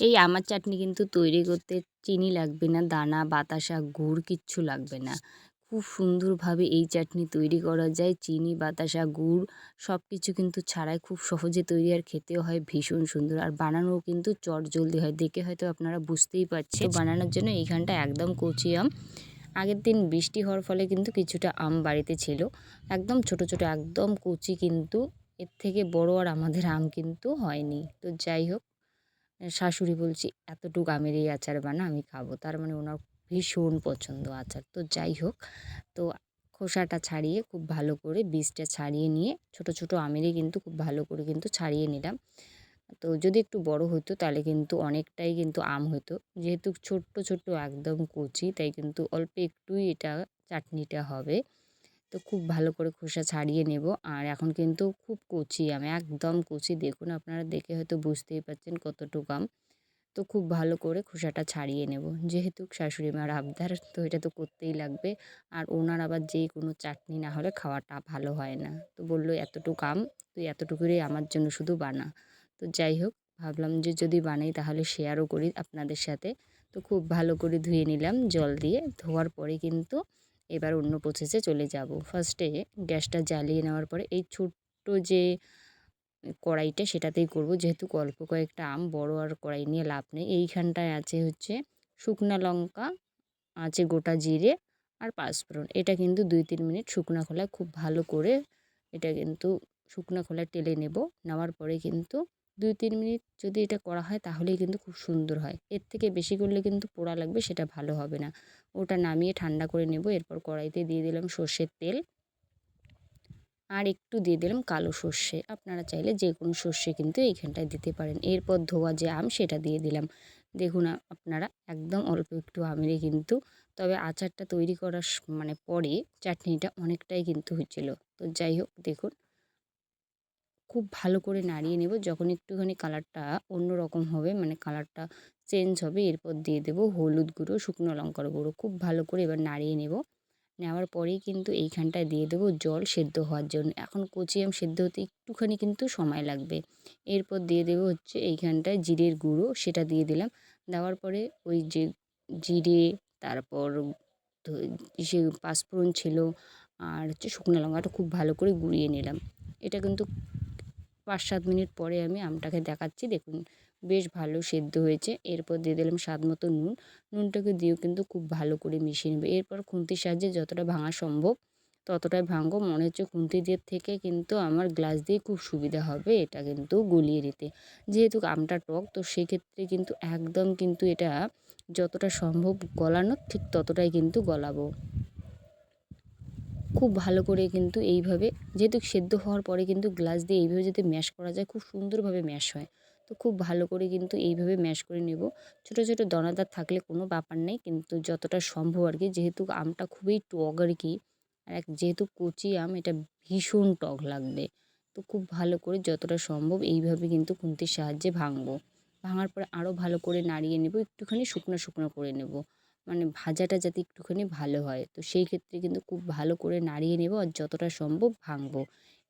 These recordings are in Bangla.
এই আমের চাটনি কিন্তু তৈরি করতে চিনি লাগবে না দানা বাতাসা গুড় কিচ্ছু লাগবে না। খুব সুন্দরভাবে এই চাটনি তৈরি করা যায়। চিনি বাতাসা গুড় সব কিছু কিন্তু ছাড়াই খুব সহজে তৈরি আর খেতেও হয় ভীষণ সুন্দর। আর বানানোও কিন্তু চট জলদি হয়। দেখে হয়তো আপনারা বুঝতেই পারছেন। বানানোর জন্য এইখানটা একদম কচি আম। আগের দিন বৃষ্টি হওয়ার ফলে কিন্তু কিছুটা আম বাড়িতে ছিল। একদম ছোট ছোট একদম কচি কিন্তু এর থেকে বড় আর আমাদের আম কিন্তু হয়নি। তো যাই হোক শাশুড়ি বলছি, এতটুকু আমের এই আচার বানা, আমি খাব। তার মানে ওনার ভীষণ পছন্দ আচার। তো যাই হোক, তো খোসাটা ছাড়িয়ে খুব ভালো করে বীজটা ছাড়িয়ে নিয়ে, ছোট ছোট আমেরই কিন্তু খুব ভালো করে কিন্তু ছাড়িয়ে নিলাম। তো যদি একটু বড় হতো তাহলে কিন্তু অনেকটাই কিন্তু আম হতো। যেহেতু ছোট্ট ছোট্ট একদম কচি, তাই কিন্তু অল্প একটুই এটা চাটনিটা হবে। তো খুব ভালো করে খোসা ছাড়িয়ে নেব। আর এখন কিন্তু খুব কচি আম, একদম কচি। দেখুন আপনারা দেখে হয়তো বুঝতেই পারছেন কতটুকু আম। তো খুব ভালো করে খোসাটা ছাড়িয়ে নেব। যেহেতু শাশুড়ি মার আবদার, তো এটা তো করতেই লাগবে। আর ওনার আবার যে কোনো চাটনি না হলে খাওয়াটা ভালো হয় না। তো বলল, এতটুকু আম, তুই এতটুকুরই আমার জন্য শুধু বানা। তো যাই হোক, ভাবলাম যে যদি বানাই তাহলে শেয়ারও করি আপনাদের সাথে। তো খুব ভালো করে ধুয়ে নিলাম জল দিয়ে। ধোয়ার পরে কিন্তু এবার অন্য প্রসেসে চলে যাব। ফার্স্টে গ্যাসটা জ্বালিয়ে নেওয়ার পরে এই ছোট্ট যে কড়াইটা সেটাতেই করব। যেহেতু অল্প কয়েকটা আম, বড় আর কড়াই নিয়ে লাভ নেই। এইখানটায় আছে হচ্ছে শুকনা লঙ্কা, আছে গোটা জিরে আর পাঁচফোড়ন। এটা কিন্তু দুই তিন মিনিট শুকনা খোলায় খুব ভালো করে এটা কিন্তু শুকনা খোলায় টেলে নেব। নেওয়ার পরে কিন্তু দুই তিন মিনিট যদি এটা করা হয় তাহলেই কিন্তু খুব সুন্দর হয়। এর থেকে বেশি করলে কিন্তু পোড়া লাগবে, সেটা ভালো হবে না। ওটা নামিয়ে ঠান্ডা করে নেব। এরপর কড়াইতে দিয়ে দিলাম সর্ষের তেল। আর একটু দিয়ে দিলাম কালো সর্ষে। আপনারা চাইলে যে কোনো সর্ষে কিন্তু এইখানটায় দিতে পারেন। এরপর ধোয়া যে আম, সেটা দিয়ে দিলাম। দেখুন আপনারা একদম অল্প একটু আমেরই কিন্তু, তবে আচারটা তৈরি করার মানে পরে চাটনিটা অনেকটাই কিন্তু হচ্ছিল তো যাই হোক, দেখুন খুব ভালো করে নাড়িয়ে নেব। যখন একটুখানি কালারটা অন্য রকম হবে মানে কালারটা চেঞ্জ হবে, এরপর দিয়ে দেবো হলুদ গুঁড়ো, শুকনো লঙ্কার গুঁড়ো। খুব ভালো করে এবার নাড়িয়ে নেব। নেওয়ার পরেই কিন্তু এইখানটায় দিয়ে দেবো জল সেদ্ধ হওয়ার জন্য। এখন কচি আম সেদ্ধ হতে একটুখানি কিন্তু সময় লাগবে। এরপর দিয়ে দেবো হচ্ছে এইখানটায় জিরের গুঁড়ো, সেটা দিয়ে দিলাম। দেওয়ার পরে ওই যে জিরে, তারপর সে পাঁচফোড়ন ছিল, আর হচ্ছে শুকনো লঙ্কাটা খুব ভালো করে গুঁড়িয়ে নিলাম। এটা কিন্তু পাঁচ সাত মিনিট পরে আমি আমটাকে দেখাচ্ছি। দেখুন, বেশ ভালো সেদ্ধ হয়েছে। এরপর দিয়ে দিলাম স্বাদ মতো নুন। নুনটাকে দিয়েও কিন্তু খুব ভালো করে মিশিয়ে নেবে। এরপর খুন্তির সাহায্যে যতটা ভাঙা সম্ভব ততটাই ভাঙবো। মনে হচ্ছে খুন্তি দিয়ে থেকে কিন্তু আমার গ্লাস দিয়ে খুব সুবিধা হবে এটা কিন্তু গলিয়ে দিতে যেহেতু আমটা টক, তো সেক্ষেত্রে কিন্তু একদম কিন্তু এটা যতটা সম্ভব গলানো ঠিক ততটাই কিন্তু গলাবো। খুব ভালো করে কিন্তু এইভাবে, যেহেতু সেদ্ধ হওয়ার পরে কিন্তু গ্লাস দিয়ে এইভাবে যদি ম্যাশ করা যায়, খুব সুন্দরভাবে ম্যাশ হয়। তো খুব ভালো করে কিন্তু এইভাবে ম্যাশ করে নেব। ছোটো ছোটো দানাদার থাকলে কোনো ব্যাপার নেই, কিন্তু যতটা সম্ভব আর কি, যেহেতু আমটা খুবই টক আর কি, আর এক যেহেতু কচি আম, এটা ভীষণ টক লাগবে। তো খুব ভালো করে যতটা সম্ভব এইভাবে কিন্তু খুন্তির সাহায্যে ভাঙবো। ভাঙার পরে আরও ভালো করে নাড়িয়ে নেব, একটুখানি শুকনো শুকনো করে নেব। মানে ভাজাটা যাতে একটুখানি ভালো হয়। তো সেই ক্ষেত্রে কিন্তু খুব ভালো করে নাড়িয়ে নেব আর যতটা সম্ভব ভাঙবো।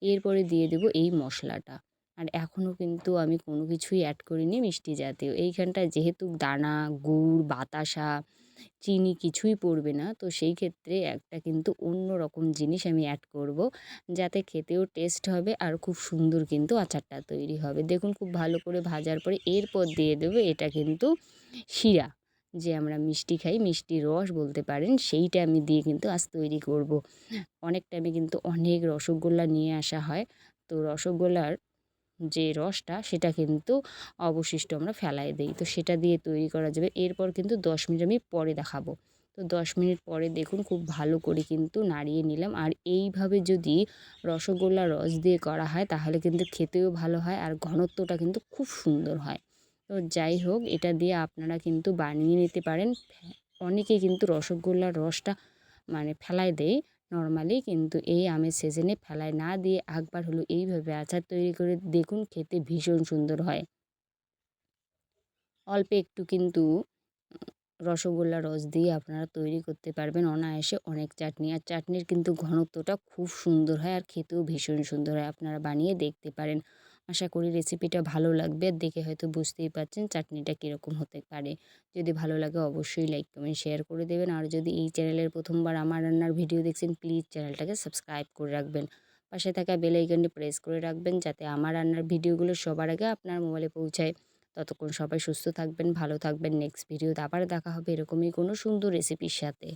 এরপরে দিয়ে দেব এই মশলাটা। আর এখনও কিন্তু আমি কোনো কিছুই অ্যাড করিনি মিষ্টি জাতীয়। এইখানটায় যেহেতু দানা, গুড়, বাতাসা, চিনি কিছুই পড়বে না, তো সেই ক্ষেত্রে একটা কিন্তু অন্য রকম জিনিস আমি অ্যাড করব যাতে খেতেও টেস্ট হবে আর খুব সুন্দর কিন্তু আচারটা তৈরি হবে। দেখুন খুব ভালো করে ভাজার পরে এরপর দিয়ে দেবো এটা কিন্তু শিরা। যে আমরা মিষ্টি খাই, মিষ্টি রস বলতে পারেন, সেইটা আমি দিয়ে কিন্তু আজ তৈরি করব। অনেক টাইমে কিন্তু অনেক রসগোল্লা নিয়ে আসা হয়। তো রসগোল্লার যে রসটা, সেটা কিন্তু অবশিষ্ট আমরা ফেলাই দিই। তো সেটা দিয়ে তৈরি করা যাবে। এরপর কিন্তু দশ মিনিট আমি পরে দেখাবো। তো দশ মিনিট পরে দেখুন খুব ভালো করে কিন্তু নাড়িয়ে নিলাম। আর এইভাবে যদি রসগোল্লা রস দিয়ে করা হয়, তাহলে কিন্তু খেতেও ভালো হয় আর ঘনত্বটা কিন্তু খুব সুন্দর হয়। তো যাই হোক, এটা দিয়ে আপনারা কিন্তু বানিয়ে নিতে পারেন। অনেকে কিন্তু রসগোল্লার রসটা মানে ফেলায় দেয় নর্মালি, কিন্তু এই আমের সিজনে ফেলায় না দিয়ে একবার হলো এইভাবে আচার তৈরি করে দেখুন, খেতে ভীষণ সুন্দর হয়। অল্প একটু কিন্তু রসগোল্লা রস দিয়ে আপনারা তৈরি করতে পারবেন অনায়াসে অনেক চাটনি। আর চাটনির কিন্তু ঘনত্বটা খুব সুন্দর হয় আর খেতেও ভীষণ সুন্দর হয়, আপনারা বানিয়ে দেখতে পারেন। আশা করি রেসিপিটা ভালো লাগবে। দেখে হয়তো বুঝতেই পারছেন চাটনিটা কীরকম হতে পারে। যদি ভালো লাগে অবশ্যই লাইক কমেন্ট শেয়ার করে দেবেন। আর যদি এই চ্যানেলের প্রথমবার আমার রান্নার ভিডিও দেখছেন প্লিজ চ্যানেলটাকে সাবস্ক্রাইব করে রাখবেন। পাশে থাকা বেল আইকনটি প্রেস করে রাখবেন যাতে আমার রান্নার ভিডিওগুলো সবার আগে আপনার মোবাইলে পৌঁছায়। ততক্ষণ সবাই সুস্থ থাকবেন, ভালো থাকবেন। নেক্সট ভিডিওতে আবার দেখা হবে এরকমই কোনো সুন্দর রেসিপির সাথে।